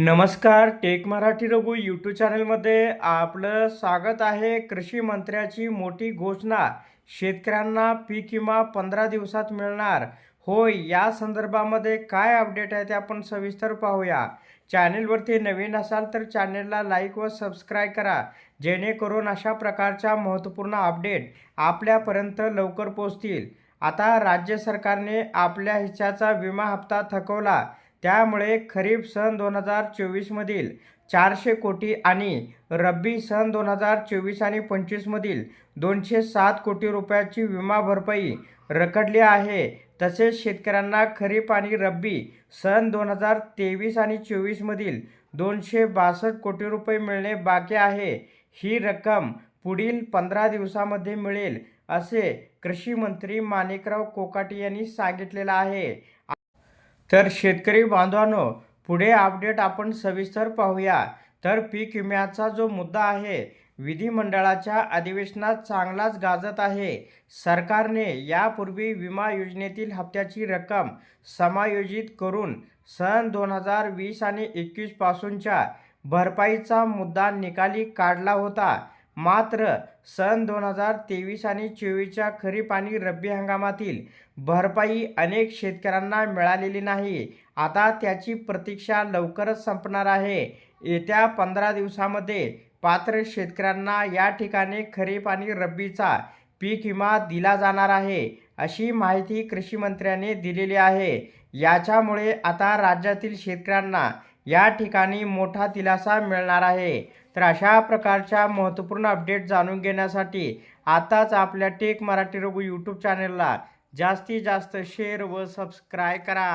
नमस्कार take Marathi Raghu YouTube चॅनलमध्ये आपलं स्वागत आहे. कृषी मंत्र्याची मोठी घोषणा शेतकऱ्यांना पीक विमा पंधरा दिवसात मिळणार. होय या संदर्भामध्ये काय अपडेट आहे ते आपण सविस्तर पाहूया. चॅनेलवरती नवीन असाल तर चॅनेलला लाईक व सबस्क्राईब करा. जेणेकरून अशा प्रकारच्या महत्त्वपूर्ण अपडेट आपल्यापर्यंत लवकर पोहोचतील. आता राज्य सरकारने आपल्या हिश्श्याचा विमा हप्ता थकवला. त्यामुळे खरीप सन दोन हजार चोवीसमधील चारशे कोटी आणि रब्बी सन दोन हजार चोवीस आणि पंचवीसमधील दोनशे सात कोटी रुपयाची विमा भरपाई रखडली आहे. तसेच शेतकऱ्यांना खरीप आणि रब्बी सन दोन हजार तेवीस आणि चोवीसमधील दोनशे बासष्ट कोटी रुपये मिळणे बाकी आहे. ही रक्कम पुढील पंधरा दिवसामध्ये मिळेल असे कृषी मंत्री माणिकराव कोकाटे यांनी सांगितलेलं आहे. तर शेतकरी बांधवांनो पुढे अपडेट आपण सविस्तर पाहूया. तर पीक विम्याचा जो मुद्दा आहे विधिमंडळाच्या अधिवेशनात चांगलाच गाजत आहे. सरकारने यापूर्वी विमा योजनेतील हप्त्याची रक्कम समायोजित करून सन दोन हजार वीस आणि एकवीसपासूनच्या भरपाईचा मुद्दा निकाली काढला होता. मात्र सन दोन हजार तेवीस आणि चोवीसच्या खरीप आणि रब्बी हंगामातील भरपाई अनेक शेतकऱ्यांना मिळालेली नाही. आता त्याची प्रतीक्षा लवकरच संपणार आहे. येत्या पंधरा दिवसामध्ये पात्र शेतकऱ्यांना या ठिकाणी खरीप आणि रब्बीचा पीक विमा दिला जाणार आहे अशी माहिती कृषीमंत्र्यांनी दिलेली आहे. याच्यामुळे आता राज्यातील शेतकऱ्यांना या ठिकाणी मोठा दिलासा मिळणार आहे. तर अशा प्रकारच्या महत्त्वपूर्ण अपडेट जाणून घेण्यासाठी आताच आपल्या टेक मराठी रघु यूट्यूब चॅनलला जास्तीत जास्त शेअर व सबस्क्राय करा.